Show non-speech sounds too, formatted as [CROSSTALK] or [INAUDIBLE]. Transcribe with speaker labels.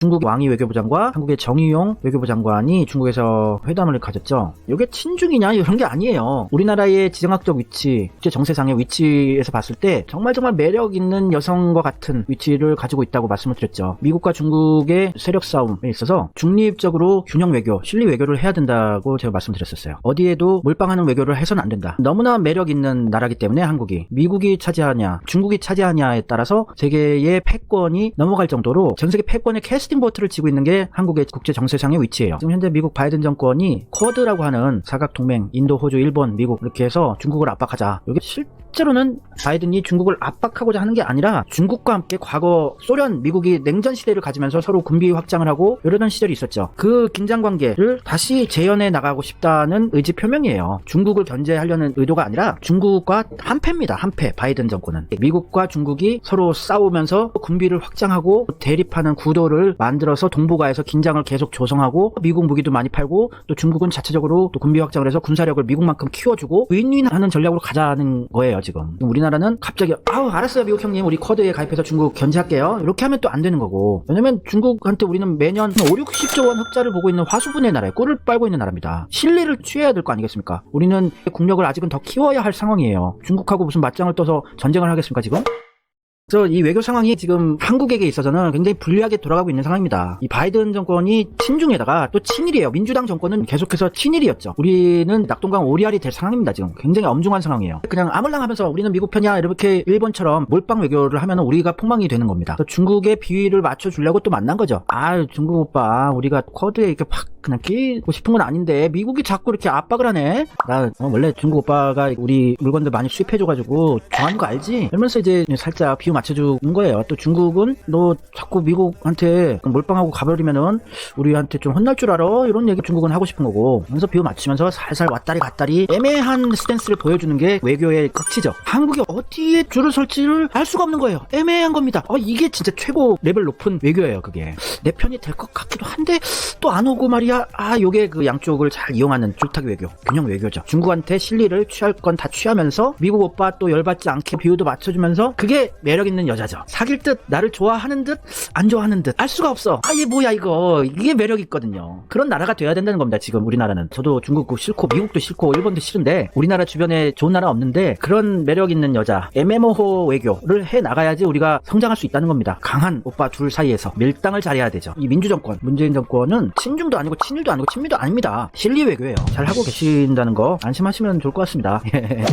Speaker 1: 중국 왕이 외교부 장관, 한국의 정의용 외교부 장관이 중국에서 회담을 가졌죠. 이게 친중이냐 이런 게 아니에요. 우리나라의 지정학적 위치, 국제 정세상의 위치에서 봤을 때 정말 정말 매력 있는 여성과 같은 위치를 가지고 있다고 말씀을 드렸죠. 미국과 중국의 세력 싸움에 있어서 중립적으로 균형 외교, 실리 외교를 해야 된다고 제가 말씀드렸었어요. 어디에도 몰빵하는 외교를 해서는 안 된다. 너무나 매력 있는 나라기 때문에 한국이 미국이 차지하냐, 중국이 차지하냐에 따라서 세계의 패권이 넘어갈 정도로 전 세계 패권의 캐스 팅 보트를 치고 있는 게 한국의 국제 정세상의 위치예요. 지금 현재 미국 바이든 정권이 쿼드라고 하는 사각 동맹, 인도, 호주, 일본, 미국 이렇게 해서 중국을 압박하자. 이게 실 제로는 바이든이 중국을 압박하고자 하는 게 아니라 중국과 함께 과거 소련, 미국이 냉전 시대를 가지면서 서로 군비 확장을 하고 이러던 시절이 있었죠. 그 긴장 관계를 다시 재현해 나가고 싶다는 의지 표명이에요. 중국을 견제하려는 의도가 아니라 중국과 한패입니다. 한패. 바이든 정권은 미국과 중국이 서로 싸우면서 군비를 확장하고 대립하는 구도를 만들어서 동북아에서 긴장을 계속 조성하고 미국 무기도 많이 팔고 또 중국은 자체적으로 또 군비 확장을 해서 군사력을 미국만큼 키워주고 윈윈하는 전략으로 가자는 거예요 지금. 우리나라는 갑자기 아우 알았어요 미국 형님. 우리 쿼드에 가입해서 중국 견제할게요. 이렇게 하면 또 안 되는 거고. 왜냐면 중국한테 우리는 매년 5, 60조 원 흑자를 보고 있는 화수분의 나라에 꿀을 빨고 있는 나라입니다. 신뢰를 취해야 될 거 아니겠습니까? 우리는 국력을 아직은 더 키워야 할 상황이에요. 중국하고 무슨 맞짱을 떠서 전쟁을 하겠습니까 지금 그래서 이 외교 상황이 지금 한국에게 있어서는 굉장히 불리하게 돌아가고 있는 상황입니다. 이 바이든 정권이 친중에다가 또 친일이에요. 민주당 정권은 계속해서 친일이었죠. 우리는 낙동강 오리알이 될 상황입니다. 지금 굉장히 엄중한 상황이에요. 그냥 아물랑하면서 우리는 미국 편이야 이렇게 일본처럼 몰빵 외교를 하면 우리가 폭망이 되는 겁니다. 중국의 비위를 맞춰주려고 또 만난 거죠. 아 중국 오빠 우리가 쿼드에 이렇게 팍 그냥 끼고 싶은 건 아닌데 미국이 자꾸 이렇게 압박을 하네. 나 어, 원래 중국 오빠가 우리 물건들 많이 수입해줘가지고 좋아하는 거 알지? 이러면서 이제 살짝 비유 맞춰준 거예요. 또 중국은 너 자꾸 미국한테 몰빵하고 가버리면은 우리한테 좀 혼날 줄 알아? 이런 얘기 중국은 하고 싶은 거고. 그래서 비유 맞추면서 살살 왔다리 갔다리 애매한 스탠스를 보여주는 게 외교의 끝이죠. 한국이 어디에 줄을 설지를 알 수가 없는 거예요. 애매한 겁니다. 어, 이게 진짜 최고 레벨 높은 외교예요, 그게. 내 편이 될 것 같기도 한데 또 안 오고 말이야. 아, 요게 그 양쪽을 잘 이용하는 줄타기 외교, 균형 외교죠. 중국한테 실리를 취할 건 다 취하면서 미국 오빠 또 열받지 않게 비유도 맞춰주면서 그게 매력 있는 여자죠. 사귈 듯 나를 좋아하는 듯 안 좋아하는 듯 알 수가 없어. 아, 얘 뭐야 이거. 이게 매력 있거든요. 그런 나라가 돼야 된다는 겁니다. 지금 우리나라는. 저도 중국도 싫고 미국도 싫고 일본도 싫은데 우리나라 주변에 좋은 나라 없는데 그런 매력 있는 여자 애매모호 외교를 해 나가야지 우리가 성장할 수 있다는 겁니다. 강한 오빠 둘 사이에서 밀당을 잘해야 되죠. 이 민주정권, 문재인 정권은 친중도 아니고 친일도 아니고 친미도 아닙니다. 실리 외교예요. 잘 하고 계신다는 거 안심하시면 좋을 것 같습니다. [LAUGHS] 예.